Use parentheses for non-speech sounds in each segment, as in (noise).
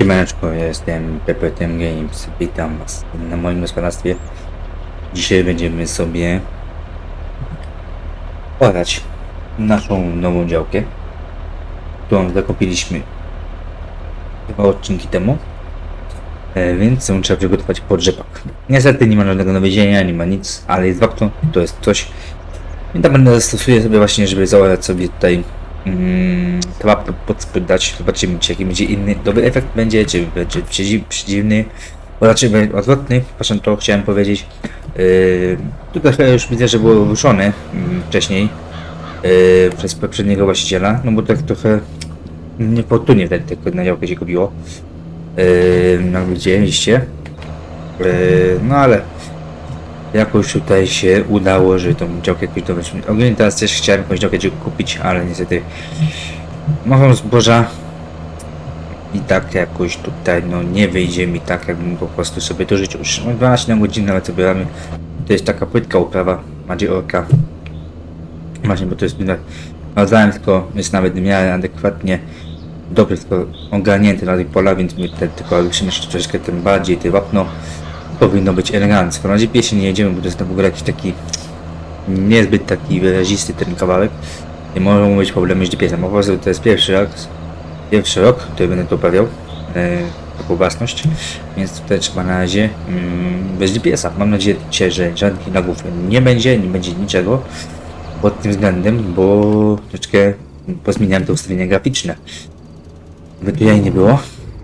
Siemaneczko, ja jestem PPTM Games, witam was na moim gospodarstwie. Dzisiaj będziemy sobie orać naszą nową działkę, którą zakupiliśmy dwa odcinki temu, e, więc trzeba przygotować pod rzepak. Niestety nie ma żadnego nawiedzenia, nie ma nic, ale jest wakto, to jest coś. I tam będę stosuję sobie właśnie, żeby zaorać sobie tutaj mm, trapy podspytać. Zobaczymy, czy jaki będzie inny dobry efekt będzie, czy będzie przeciw- przeciwny, bo raczej będzie odwrotny, proszę to chciałem powiedzieć. Yy, tutaj chyba już widzę, że było ruszone mm, wcześniej yy, przez poprzedniego właściciela, no bo tak trochę niefortunnie wtedy tylko na działkę się kupiło. Yy, jak widzieliście. Yy, no ale jakoś tutaj się udało, że tą działkę kultową Ogólnie teraz też chciałem jakąś działkę kupić, ale niestety mową zboża i tak jakoś tutaj no nie wyjdzie mi tak, jakbym po prostu sobie to życzył. Już mam 12 na godzinę nawet sobie ramy. To jest taka płytka uprawa, bardziej orka. Właśnie, bo to jest Rozdałem tylko jest nawet w miarę adekwatnie dobrze tylko ogarnięty na tych pola, więc my te, tylko jeszcze troszeczkę tym bardziej, te wapno powinno być elegancko. Na pieśni nie jedziemy, bo to jest w ogóle jakiś taki niezbyt taki wyrazisty ten kawałek. Nie mogą być problemy z GPS-em. Prostu to jest pierwszy rok, pierwszy rok, który będę to uprawiał, e, taką własność, więc tutaj trzeba na razie mm, bez GPS-a. Mam nadzieję, że żadnych lagów nie będzie, nie będzie niczego pod tym względem, bo troszeczkę pozmieniałem te ustawienia graficzne. By tutaj nie było,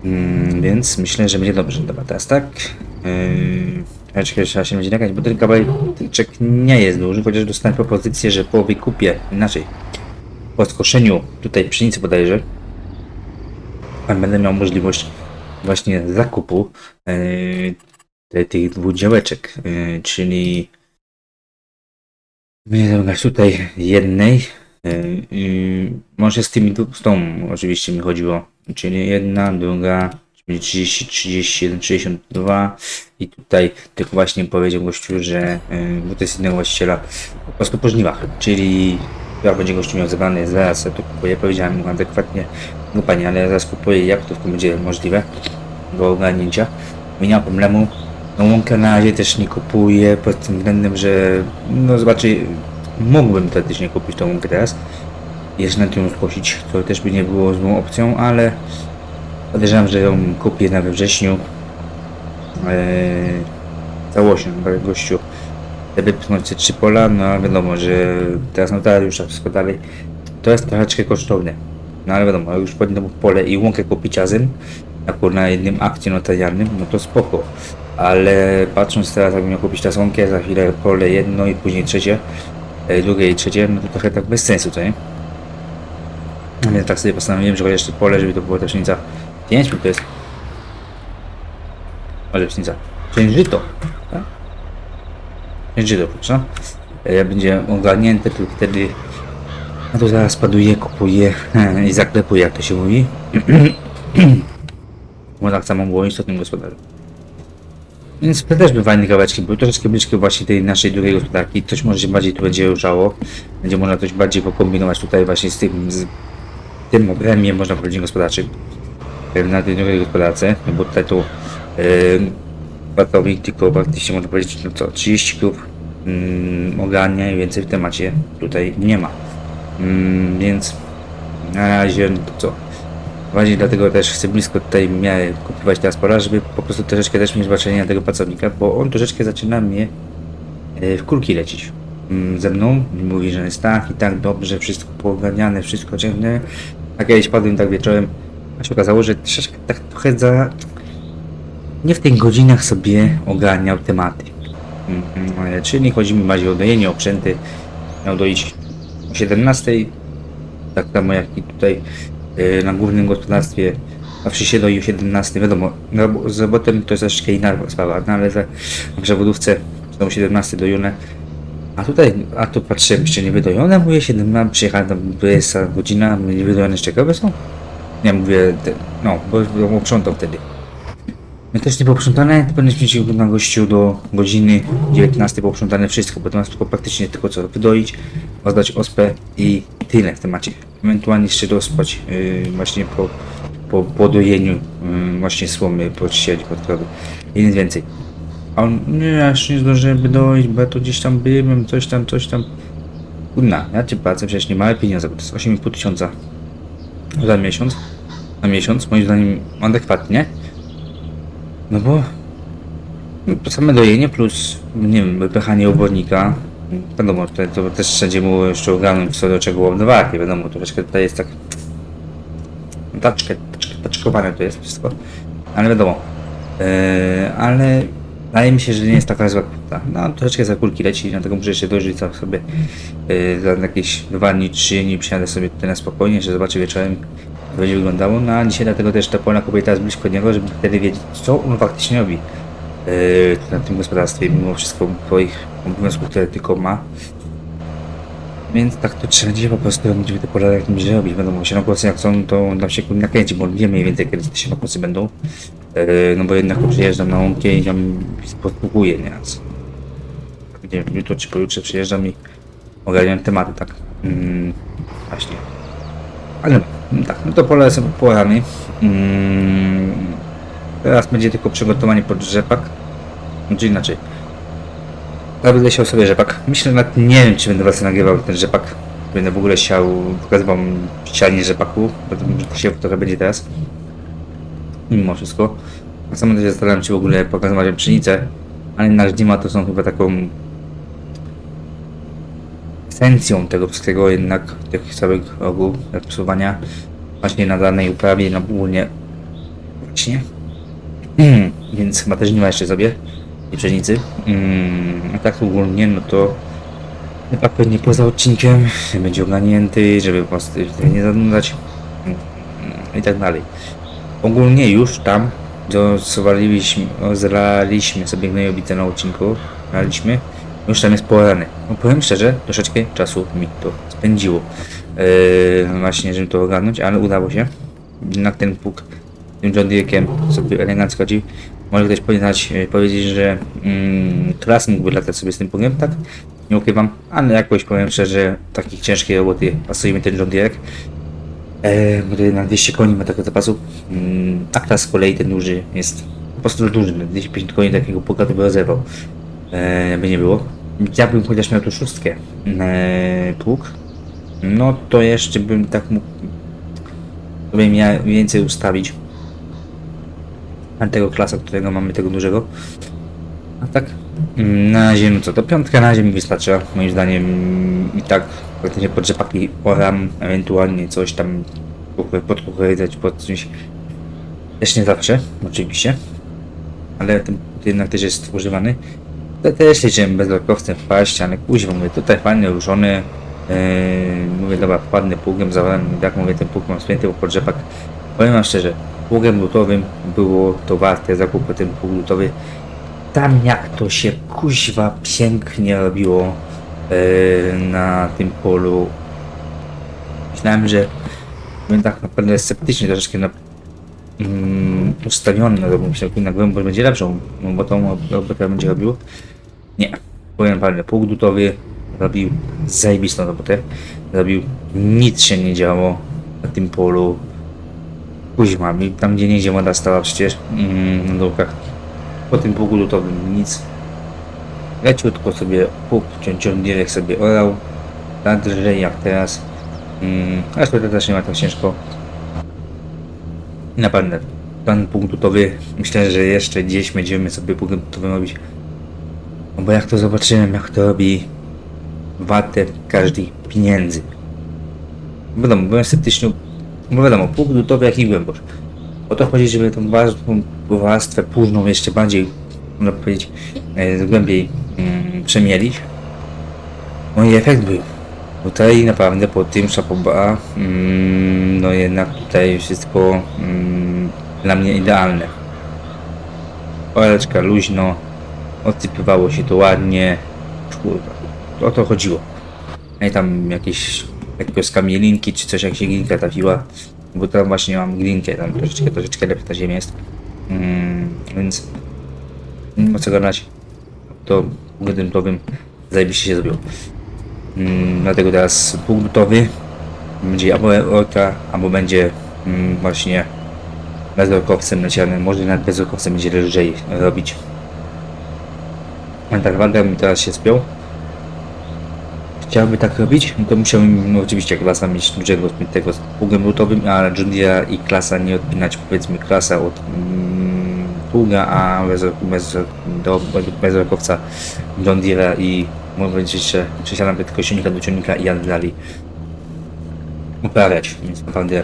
mm, więc myślę, że będzie dobrze. Dobra, teraz tak. Yy, troszeczkę trzeba się będzie nagrać, bo ten kawałeczek nie jest duży, chociaż dostałem propozycję, że po wykupię, inaczej, po skoszeniu tutaj pszenicy bodajże, będę miał możliwość właśnie zakupu yy, te, tych dwóch działeczek, yy, czyli tutaj jednej, yy, yy, może z tymi, z tą oczywiście mi chodziło, czyli jedna, druga, czyli 30, 31, 62 i tutaj tylko właśnie powiedział gościu, że yy, bo to jest innego właściciela po prostu po żniwach, czyli ja będzie gościu miał zebrany, zaraz ja to kupuję, powiedziałem mu adekwatnie, no panie, ale zaraz kupuję, jak to będzie możliwe do ogarnięcia, nie ma problemu, no łąkę na razie też nie kupuję pod tym względem, że no zobaczy, mógłbym też nie kupić tą łąkę teraz, jeszcze na tym skosić, to też by nie było złą opcją, ale podejrzewam, że ją kupię na we wrześniu eee, całością, bo gościu chce wypchnąć te trzy pola, no ale wiadomo, że teraz notariusz, a wszystko dalej, to jest troszeczkę kosztowne. No ale wiadomo, już powinno pole i łąkę kupić razem, akurat na jednym akcie notarialnym, no to spoko. Ale patrząc teraz, jakbym miał kupić teraz łąkę, za chwilę pole jedno i później trzecie, e, drugie i trzecie, no to trochę tak bez sensu, co nie? Więc tak sobie postanowiłem, że chociaż to pole, żeby to była ta 5, bo to jest... Ale pszenica. Księżyto. Tak? Księżyto, proszę. E, będzie ogarnięte, to wtedy... No to zaraz paduję, kupuję (laughs) i zaklepuję, jak to się mówi. (clears throat) Bo tak samo było istotnym gospodarzem. Więc to też by fajne kawałeczki były, troszeczkę bliżkie właśnie tej naszej drugiej gospodarki. Coś może się bardziej tu będzie ruszało. Będzie można coś bardziej pokombinować tutaj właśnie z tym, z tym obrębiem, można powiedzieć, gospodarczym. Na tej drugiej gospodarce, no bo tutaj tu yy, Bartowik tylko praktycznie można powiedzieć, no co, 30 klub yy, ogarnia i więcej w temacie tutaj nie ma. Mm, więc na razie, no to co? Właśnie dlatego też chcę blisko tutaj miarę kupować teraz pola, żeby po prostu troszeczkę też mieć zobaczenie na tego pracownika, bo on troszeczkę zaczyna mnie e, w kulki lecieć. Mm, Ze mną mówi, że jest tak i tak dobrze, wszystko poogarniane, wszystko ciemne. A kiedyś padłem tak wieczorem, a się okazało, że troszeczkę tak trochę za... Nie w tych godzinach sobie ogarniał tematy. Mm, Czyli chodzi mi bardziej o dojenie, o przęty. Miał doić o 17, tak samo jak i tutaj y, na głównym gospodarstwie zawsze się doi o 17, wiadomo, no, z robotem to jest troszeczkę inna sprawa, no ale za, na przewodówce są o 17 dojone, a tutaj, a tu patrzyłem jeszcze nie wydojone, mówię 17, przyjechałem tam 20 godzina, nie wydojone jeszcze krowy są? Nie, mówię, te, no, bo bo sprzątał wtedy. My też nie było sprzątane, powinniśmy mieć na gościu do godziny 19 było sprzątane wszystko, bo to nas tylko praktycznie tylko co wydoić, oddać ospę i tyle w temacie. Ewentualnie jeszcze dospać yy, właśnie po po podojeniu mm, właśnie słomy pod sieć, i nic więcej. A on, nie, ja jeszcze nie zdążyłem dojść, bo ja gdzieś tam byłem, coś tam, coś tam. Kurna, ja cię płacę przecież nie małe pieniądze, bo to jest 8,5 tysiąca za miesiąc. Na miesiąc, moim zdaniem adekwatnie. No bo to same dojenie plus, nie wiem, wypychanie obornika. Wiadomo, to, to też wszędzie było jeszcze ogarnąć co do czego ładowarki, wiadomo, troszeczkę tutaj jest tak taczkę, taczkę, taczkowane to jest wszystko, ale wiadomo. Yy, ale wydaje mi się, że nie jest taka zła kwota. No, troszeczkę za kulki leci, dlatego muszę jeszcze dojrzeć tam sobie yy, za jakieś dwa dni, trzy dni przyjadę sobie tutaj na spokojnie, że zobaczę wieczorem jak będzie wyglądało. No a dzisiaj dlatego też ta polna kobieta jest blisko niego, żeby wtedy wiedzieć, co on faktycznie robi yy, na tym gospodarstwie, mimo wszystko swoich obowiązków, które tylko ma. Więc tak to trzeba dzisiaj po prostu robić, te pola jak będzie robić. Wiadomo, sianokosy jak są, to nam się nakręci, bo wiemy mniej więcej kiedy te sianokosy będą. No bo jednak przyjeżdżam na łąkę i tam posługuję nieraz. Nie wiem, jutro czy pojutrze przyjeżdżam i ogarniam tematy, tak. Mm, właśnie. Ale no, tak, no to pole są porany. Mm, teraz będzie tylko przygotowanie pod rzepak. Znaczy inaczej. Będę chciał sobie rzepak. Myślę, że nawet nie wiem, czy będę was nagrywał ten rzepak. Będę w ogóle chciał, pokazywał ścianie rzepaku, bo to się trochę będzie teraz. Mimo wszystko. Na samym razie zastanawiam się w ogóle pokazywać pszenicę, ale nasz Dima to są chyba taką esencją tego wszystkiego jednak, tych całych ogół psuwania właśnie na danej uprawie, na ogólnie właśnie. Mm, więc chyba też nie ma jeszcze sobie i pszenicy. Mm, a tak ogólnie, no to chyba pewnie poza odcinkiem będzie ogarnięty, żeby po prostu nie zanudzać mm, i tak dalej. Ogólnie już tam zozwaliliśmy, zraliśmy sobie gnojowicę na odcinku, graliśmy, już tam jest porany. No powiem szczerze, troszeczkę czasu mi to spędziło. Yy, właśnie, żeby to ogarnąć, ale udało się. Na ten puk tym John Deere'kiem sobie elegancko chodzi. Może ktoś powiedzieć, powiedzieć że mm, klas mógłby latać sobie z tym pukiem, tak? Nie ukrywam, ale jakoś powiem szczerze, takich ciężkiej roboty pasuje mi ten John Deere. E, bo to jednak 200 koni ma takiego zapasu. Mm, a klas z kolei ten duży jest po prostu duży. no 250 koni takiego to by rozerwał. E, by nie było. Ja bym chociaż miał tu szóstkę e, pług, no to jeszcze bym tak mógł bym miał więcej ustawić na tego klasa, którego mamy tego dużego. A tak mm, na razie no co, to piątka na razie mi wystarcza, moim zdaniem i tak praktycznie pod rzepaki oram, ewentualnie coś tam podkukurydzać pod czymś. Też nie zawsze, oczywiście, ale ten jednak też jest używany. To też liczyłem bezrokowcem wpaść, ale kuźwa mówię, tutaj fajnie ruszony. Yy, mówię, dobra, wpadnę pługiem, zawarłem, jak mówię, ten pług mam spięty pod rzepak. Powiem wam szczerze, pługiem lutowym było to warte zakupy ten pług lutowy. Tam jak to się kuźwa pięknie robiło yy, na tym polu. Myślałem, że byłem tak naprawdę sceptycznie troszeczkę na, mm, ustawiony na to, bo myślałem, na głębokość będzie lepszą, no bo tą robotę będzie robił. Nie, panu, pług lutowy robił zajebistą robotę. Robił, nic się nie działo na tym polu. Kuźma, tam gdzie nie woda stała przecież mm, na dołkach. Po tym pługu lutowym nic. Leciutko sobie pług ciąciągierek sobie orał. Tak drżej jak teraz. Mm, a wtedy też nie ma tak ciężko. I naprawdę, ten punkt lutowy, myślę, że jeszcze gdzieś będziemy sobie punkt lutowy robić. No bo jak to zobaczyłem, jak to robi watę każdej pieniędzy. Wiadomo, byłem sceptyczny, bo wiadomo, punkt lutowy jak i głębosz. O to chodzi, żeby tą warstwę późną jeszcze bardziej, można powiedzieć, e, głębiej mm, przemielić. No i efekt był. Tutaj naprawdę po tym szapoba, mm, no jednak tutaj wszystko mm, dla mnie idealne. Oleczka luźno, odsypywało się to ładnie. Kurwa, o to chodziło. No i tam jakieś jakiegoś kamielinki czy coś, jak się glinka trafiła. Bo tam właśnie mam glinkę, tam troszeczkę, troszeczkę lepsza ta ziemia jest. Mm, więc nie ma co gadać. To budynowym zajebiście się zrobiło. Mm, dlatego teraz gotowy będzie albo orka, albo będzie mm, właśnie bezrokowcem lecianym, może nawet bezrokowcem będzie lżej robić. A tak waga mi teraz się spiął. Chciałby tak robić, no to musiałbym no oczywiście klasa mieć dużego tego z pługiem lutowym, John Deere i klasa nie odpinać powiedzmy klasa od mm, pługa, a bez, bez, do, bez rokowca John Deere i może powiedzieć, że przesiadam tylko silnika do ciągnika i jadę dalej uprawiać, więc naprawdę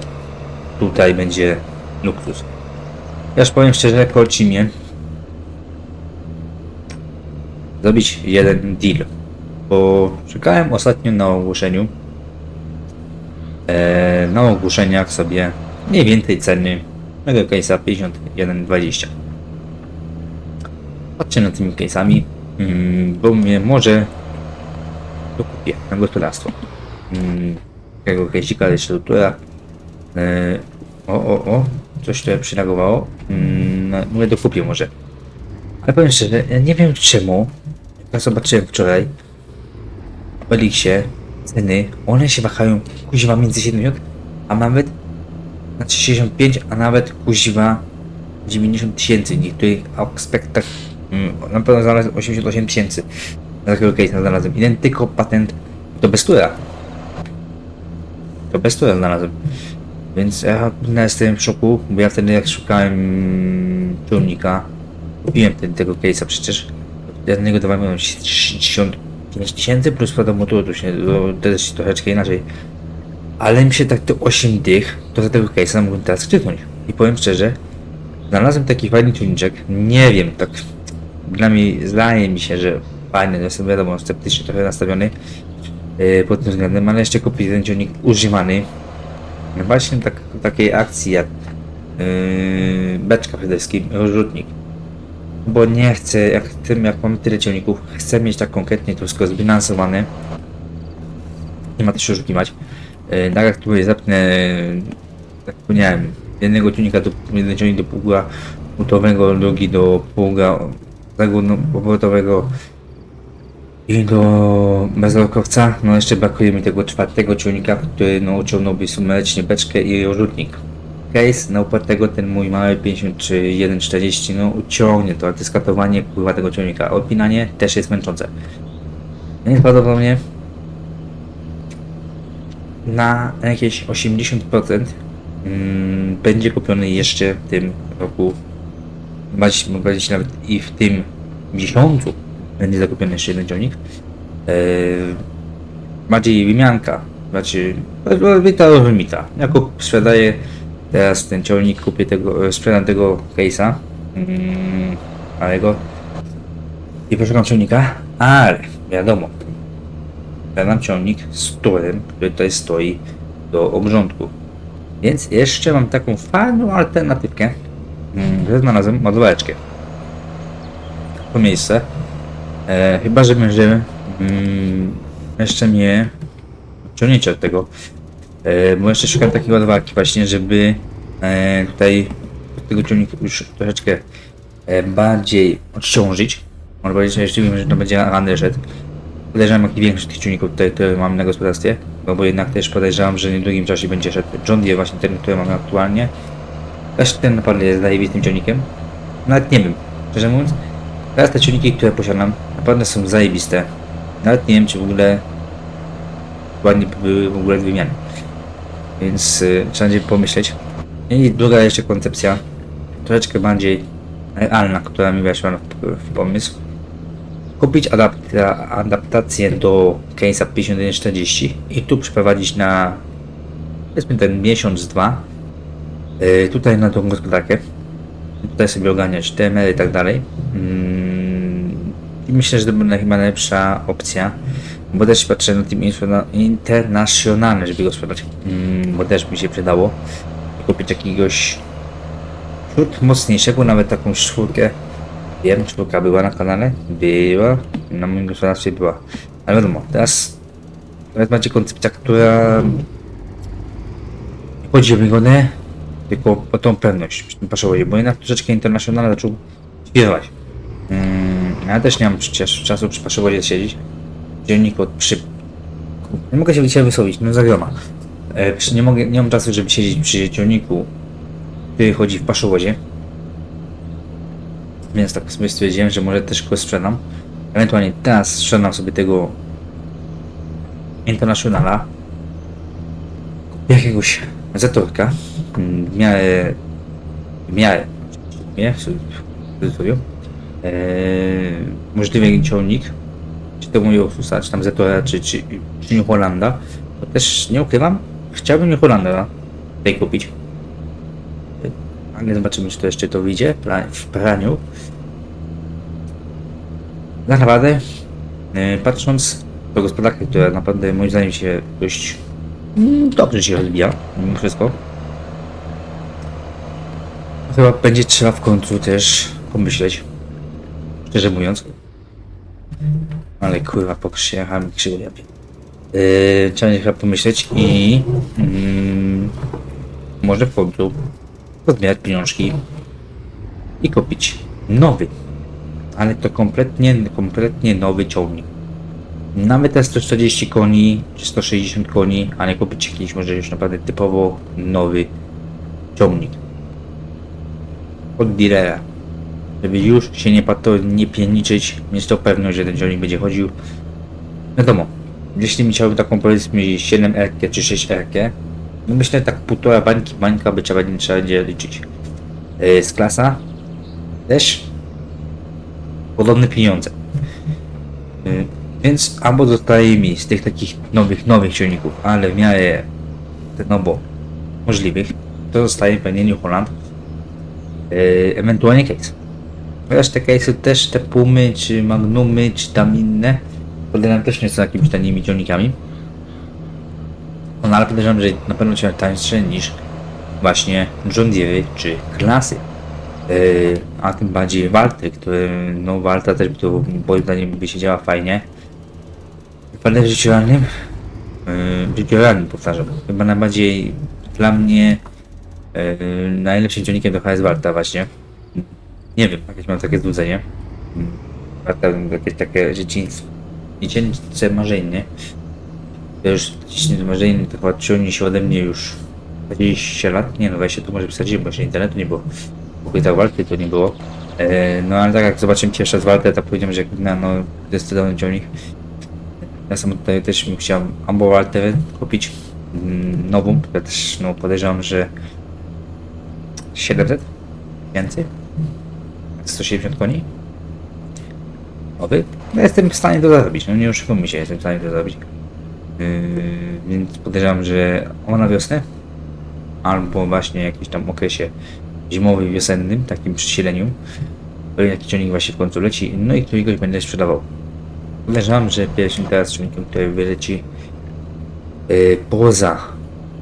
tutaj będzie luksus. Ja już powiem szczerze, kolci mnie zrobić jeden deal, bo czekałem ostatnio na ogłoszeniu. E, na ogłoszeniach sobie mniej więcej ceny mego case'a 51,20 patrzę nad tymi case'ami mm, bo mnie może to kupię na gospodarstwo. Mm, takiego case'ika jeszcze e, o o o coś tutaj przylagowało. Mm, no, mówię do kupię może. Ale powiem szczerze, nie wiem czemu. Ja zobaczyłem wczoraj w Elixie ceny, one się wahają kuźwa między 70, a nawet znaczy 65, a nawet kuźwa 90 tysięcy. Niektórych aspektach mm, na pewno znalazłem 88 tysięcy. Na takiego case'a znalazłem. Jeden tylko patent to bez tura. To bez tura znalazłem. Więc ja jestem w szoku, bo ja wtedy jak szukałem ciągnika, kupiłem ten, tego case'a przecież. Ja do niego dawałem 65 tysięcy plus wkładam motoru, to się to też troszeczkę inaczej. Ale mi się tak te 8 dych, to za tego case'a mógłbym teraz krzyknąć. I powiem szczerze, znalazłem taki fajny ciągniczek, nie wiem, tak dla mnie, zdaje mi się, że fajny, no jestem wiadomo, sceptycznie trochę nastawiony yy, pod tym względem, ale jeszcze kupić ten ciągnik używany. No Właśnie tak, takiej akcji jak yy, beczka przede wszystkim, rozrzutnik. Bo nie chcę, jak tym, jak mam tyle ciągników, chcę mieć tak konkretnie to wszystko zbilansowane. Nie ma też się oszukiwać. Yy, tak jak tutaj zapnę, tak wspomniałem, jednego ciągnika do, jeden ciągnik do pługa utowego, drugi do pługa obrotowego i do bezrokowca. No jeszcze brakuje mi tego czwartego ciągnika, który no uciągnąłby sumerycznie beczkę i rozrzutnik. Case na upartego ten mój mały 50 czy 1.40 no uciągnie to, ale to jest katowanie kurwa tego ciągnika. a też jest męczące. Więc prawdopodobnie na jakieś 80% mm, będzie kupiony jeszcze w tym roku. Powiedzieć nawet i w tym miesiącu będzie zakupiony jeszcze jeden ciągnik. Eee, bardziej wymianka, znaczy wita wymita. Ja kup, sprzedaję teraz ten ciągnik, kupię tego, sprzedam tego case'a, mm, małego i poszukam ciągnika, ale wiadomo, sprzedam ciągnik z turem, który tutaj stoi do obrządku. Więc jeszcze mam taką fajną alternatywkę, mm, że znalazłem ładowareczkę. To miejsce. E, chyba, że będzie mm, jeszcze mnie ciągniecie od tego. E, bo jeszcze szukam takiej ładowarki właśnie, żeby e, tutaj tego ciągnika już troszeczkę e, bardziej odciążyć. Może powiedzieć, że jeszcze wiem, że to będzie ranny szedł. Podejrzewam, jak i większość tych ciągników tutaj, które mam na gospodarstwie, bo, bo jednak też podejrzewam, że w niedługim czasie będzie szedł John Deere, właśnie ten, który mamy aktualnie. Też ten naprawdę jest zajebistym ciągnikiem. Nawet nie wiem, szczerze mówiąc. Teraz te ciągniki, które posiadam, naprawdę są zajebiste. Nawet nie wiem, czy w ogóle ładnie były w ogóle wymiany. Więc y, trzeba będzie pomyśleć. I druga jeszcze koncepcja, troszeczkę bardziej realna, która mi weszła w, w pomysł. Kupić adapta, adaptację do case'a 5140 i tu przeprowadzić na powiedzmy ten miesiąc, dwa y, tutaj na tą gospodarkę tutaj sobie oganiać TMR i tak dalej Mm, i myślę, że to będzie chyba najlepsza opcja bo też patrzę na tym interna- internacjonalne, żeby go sprzedać Mm, bo też mi się przydało. Kupić jakiegoś ciut mocniejszego, nawet taką czwórkę. Wiem, czwórka była na kanale? Była, na moim gospodarstwie była. Ale wiadomo, teraz teraz macie koncepcja, która chodzi o wygodę, tylko o tą pewność. Przy tym bo jednak troszeczkę internacjonalnie zaczął śpiewać. Mm, ja też nie mam przecież czasu przy paszowodzie siedzieć. Dziennik od przy... Nie mogę się dzisiaj wysłowić, no zagroma. E, nie, mogę, nie mam czasu, żeby siedzieć przy ciągniku który chodzi w paszowozie. Więc tak sobie stwierdziłem, że może też go sprzedam. Ewentualnie teraz sprzedam sobie tego Internationala. Jakiegoś zatorka. W miarę... W miarę... Nie? W cudzysłowie. Eee, możliwy ciągnik. Czy to mój Ursusa, czy tam Zetora, czy, czy, czy New Hollanda. To też nie ukrywam. Chciałbym New Hollanda tutaj kupić. Ale zobaczymy, czy to jeszcze to wyjdzie w praniu. Tak naprawdę, e, patrząc to gospodarkę, która naprawdę moim zdaniem się dość dobrze się rozwija, mimo wszystko. Chyba będzie trzeba w końcu też pomyśleć, szczerze mówiąc. Ale kurwa, pokrzyjechałem krzywo wiem. Yy, trzeba będzie chyba pomyśleć i mm, może w końcu pozbierać pieniążki i kupić nowy. Ale to kompletnie, kompletnie nowy ciągnik. Nawet te 140 koni, czy 160 koni, a nie kupić jakiś może już naprawdę typowo nowy ciągnik. Od dealera. Żeby już się nie pato, nie pierniczyć, mieć to pewność, że ten ciągnik będzie chodził. Wiadomo, jeśli mi chciałbym taką powiedzmy 7 R czy 6 R, no myślę tak półtora bańki, bańka by trzeba, nie trzeba będzie liczyć. Yy, z klasa też podobne pieniądze. Yy, więc albo zostaje mi z tych takich nowych, nowych ciągników, ale w miarę no bo możliwych, to zostaje pewnie New Holland, yy, ewentualnie case. Resztę case'y też te Pumy, czy Magnumy, czy tam inne, podejrzewam też nie są jakimiś tanimi ciągnikami. No ale podejrzewam, że na pewno cię tańsze niż właśnie John Deere czy klasy. Yy, a tym bardziej Walty, które, no Walta też by to moim zdaniem by się działa fajnie. W życiu realnym, yy, w życiu realnym powtarzam, chyba najbardziej dla mnie yy, najlepszym ciągnikiem to jest Walta właśnie. Nie wiem, jakieś mam takie złudzenie. Walta jakieś takie dzieciństwo, dziecięce marzenie. To już dziecięce marzenie to chyba ciągnie się ode mnie już 20 lat, nie no 20 to może wsadziłem, bo jeszcze internetu nie było. Tak walki to nie było. E, no ale tak jak zobaczyłem pierwszy raz walkę, to powiedziałem, że no, no zdecydowany ciągnik. Ja sam tutaj też bym chciał albo waltę kupić mm, nową, ja też no podejrzewam, że 700 więcej? 170 koni? Nowy? No jestem w stanie to zrobić, no nie oszukujmy się, jestem w stanie to zrobić. Yy, więc podejrzewam, że ona na wiosnę albo właśnie jakimś tam okresie zimowym, wiosennym, takim przysileniu, jaki ciągnik właśnie w końcu leci, no i któregoś będę sprzedawał. Podejrzewam, że pierwszym teraz ciągnikiem, który wyleci yy, poza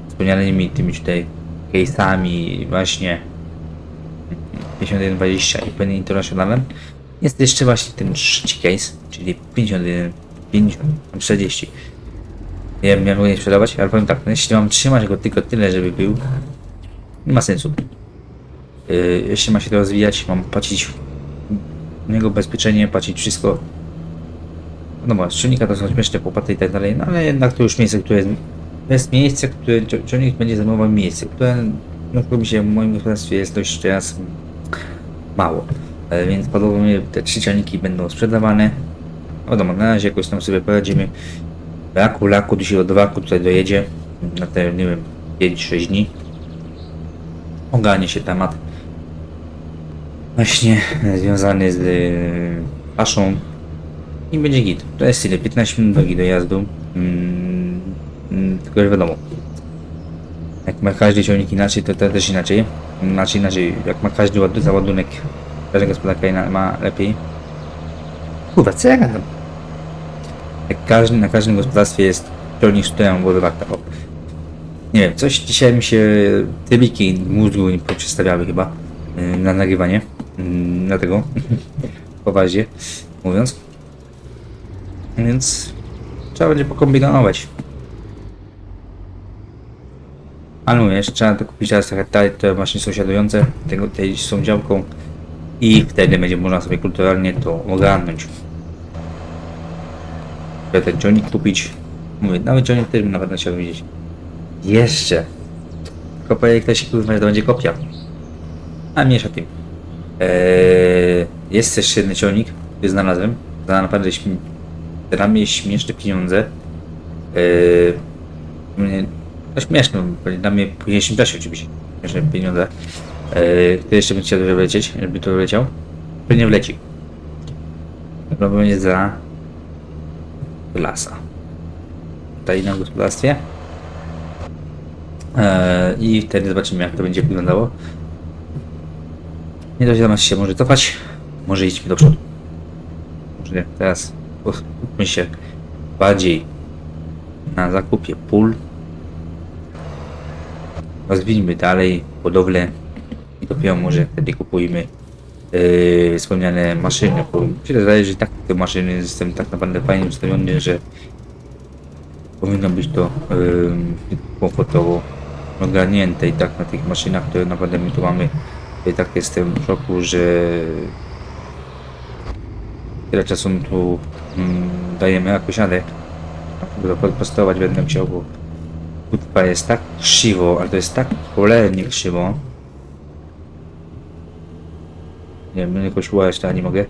wspomnianymi tymi tutaj case'ami właśnie 5120 i Penny Internationalem jest jeszcze właśnie ten trzeci case, czyli 51 50 40 nie wiem, miałem go nie sprzedawać, ale powiem tak, no jeśli mam trzymać go tylko tyle, żeby był, nie ma sensu. Yy, jeśli ma się to rozwijać, mam płacić niego ubezpieczenie, płacić wszystko. No bo silnika to są śmieszne popłaty i tak dalej, no ale jednak to już miejsce, które jest, to jest miejsce, które ciągnik będzie zajmował miejsce, które no mi się w moim gospodarstwie jest dość teraz mało. E, Więc podobno mi te trzy ciągniki będą sprzedawane. Wiadomo, na razie jakoś tam sobie poradzimy. Laku, laku, dzisiaj od waku tutaj dojedzie na te, nie wiem, 5-6 dni. Ogarnie się temat właśnie związany z y, paszą i będzie git. To jest ile? 15 minut drogi dojazdu. Mm, mm, tylko wiadomo, jak ma każdy ciągnik inaczej, to, to też inaczej. Inaczej, inaczej, jak ma każdy ład- załadunek, każda gospodarka ma lepiej. Kurwa, co ja gadam? Jak każdy, na każdym gospodarstwie jest ciągnik, z którym. O. Nie wiem, coś dzisiaj mi się trybiki mózgu nie poprzestawiały chyba yy, na nagrywanie. Yy, dlatego (laughs) poważnie mówiąc. Więc trzeba będzie pokombinować. Mówię, jeszcze trzeba to kupić teraz te hektary, które właśnie sąsiadujące tego, tej tą działką i wtedy będzie można sobie kulturalnie to ogarnąć. Żeby ten ciągnik kupić. Mówię, nawet ciągnik też bym na pewno chciał widzieć. Jeszcze. Tylko powiedzieć ktoś kurwa, to będzie kopia. A mniejsza tym. Eee, jest też jeden ciągnik, który znalazłem. Za naprawdę śm- dla mnie śmieszne pieniądze. Eee, no śmieszne, dla mnie w późniejszym czasie oczywiście śmieszne pieniądze. Eee, który jeszcze bym chciał żeby wlecieć, żeby to wleciał. Pewnie wleci. Robię za lasa. Tutaj na gospodarstwie. Eee, I wtedy zobaczymy jak to będzie wyglądało. Nie dość zamiast się może cofać, może idźmy do przodu. Może nie, teraz skupmy się bardziej na zakupie pól. Rozwijmy dalej budowlę i dopiero może wtedy kupujmy yy, wspomniane maszyny, bo mi się wydaje, że tak te maszyny jestem tak naprawdę fajnie ustawiony, że powinno być to yy, komfortowo ogarnięte i tak na tych maszynach, które naprawdę my tu mamy i tak jestem w szoku, że tyle czasu tu mm, dajemy radę. Żeby to postować będę chciał, bo kurwa jest tak krzywo, ale to jest tak cholernie krzywo. Nie wiem, jakoś łaść, a nie mogę.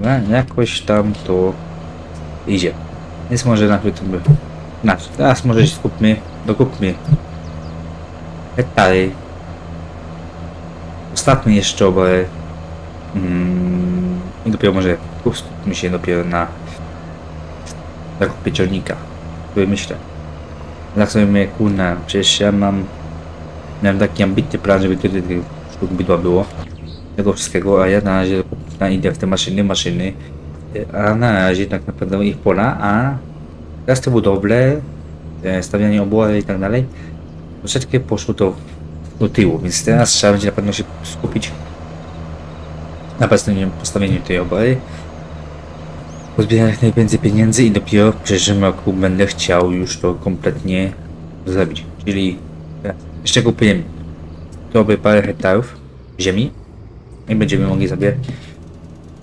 No, jakoś tam to idzie. Więc może na to by... Na, teraz może się skupmy, dokupmy hektary. Ostatni jeszcze obory. Mm, I dopiero może skupmy się dopiero na zakupie ciągnika. Który myślę. Tak sobie mówię, kurna, przecież ja mam miałem taki ambitny plan, żeby tyle tych sztuk bydła było. Tego wszystkiego, a ja na razie na idę w te maszyny, maszyny. A na razie tak naprawdę ich pola, a teraz te budowle, stawianie obory i tak dalej, troszeczkę poszło to do tyłu, więc teraz trzeba będzie na pewno się skupić na postawieniu tej obory, pozbierać jak najwięcej pieniędzy i dopiero w przyszłym roku będę chciał już to kompletnie zrobić. Czyli jeszcze kupujemy dobre parę hektarów ziemi i będziemy mogli sobie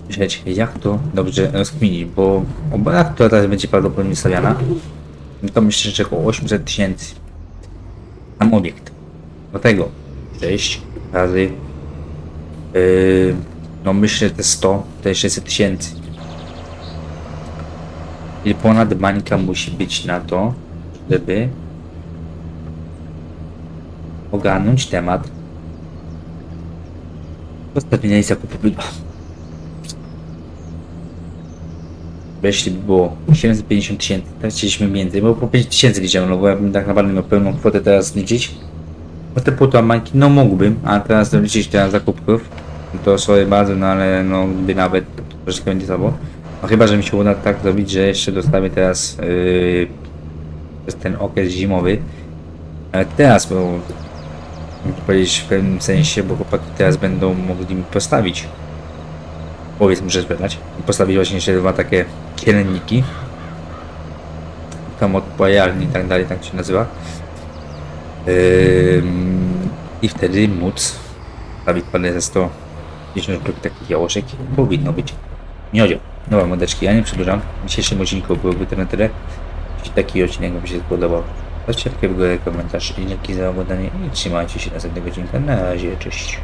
myśleć, jak to dobrze rozkminić, bo obora, która teraz będzie prawdopodobnie stawiana, no to myślę, że około 800 tysięcy. Tam obiekt. Do tego 6 razy yy, no myślę te 100, te 600 tysięcy. I ponad bańka musi być na to, żeby ogarnąć temat postawienia i zakupu bydła. Jeśli by było 750 tysięcy, teraz chcieliśmy więcej, bo po 5 tysięcy liczyłem, no bo ja bym tak naprawdę miał pełną kwotę teraz liczyć. Bo te półtora bańki, no mógłbym, a teraz doliczyć teraz zakupów, to sorry bardzo, no ale no gdyby nawet troszeczkę będzie słabo. No chyba, że mi się uda tak zrobić, że jeszcze dostawię teraz yy, ten okres zimowy. Teraz, bo powiedzieć w pewnym sensie, bo chłopaki teraz będą mogli mi postawić. Powiedz, muszę spytać. Postawić właśnie jeszcze dwa takie kielenniki. Tam od pajarni i tak dalej, tak się nazywa. Ym, I wtedy móc stawić parę ze 110 sztuk takich jałoszek. Powinno być. Miodzio. Nowe modeczki, ja nie przedłużam. W dzisiejszym odcinku byłoby to na tyle. Jeśli taki odcinek Wam się spodobał, Zostawcie w górę komentarz i dzięki za oglądanie i trzymajcie się następnego odcinka. Na razie, cześć.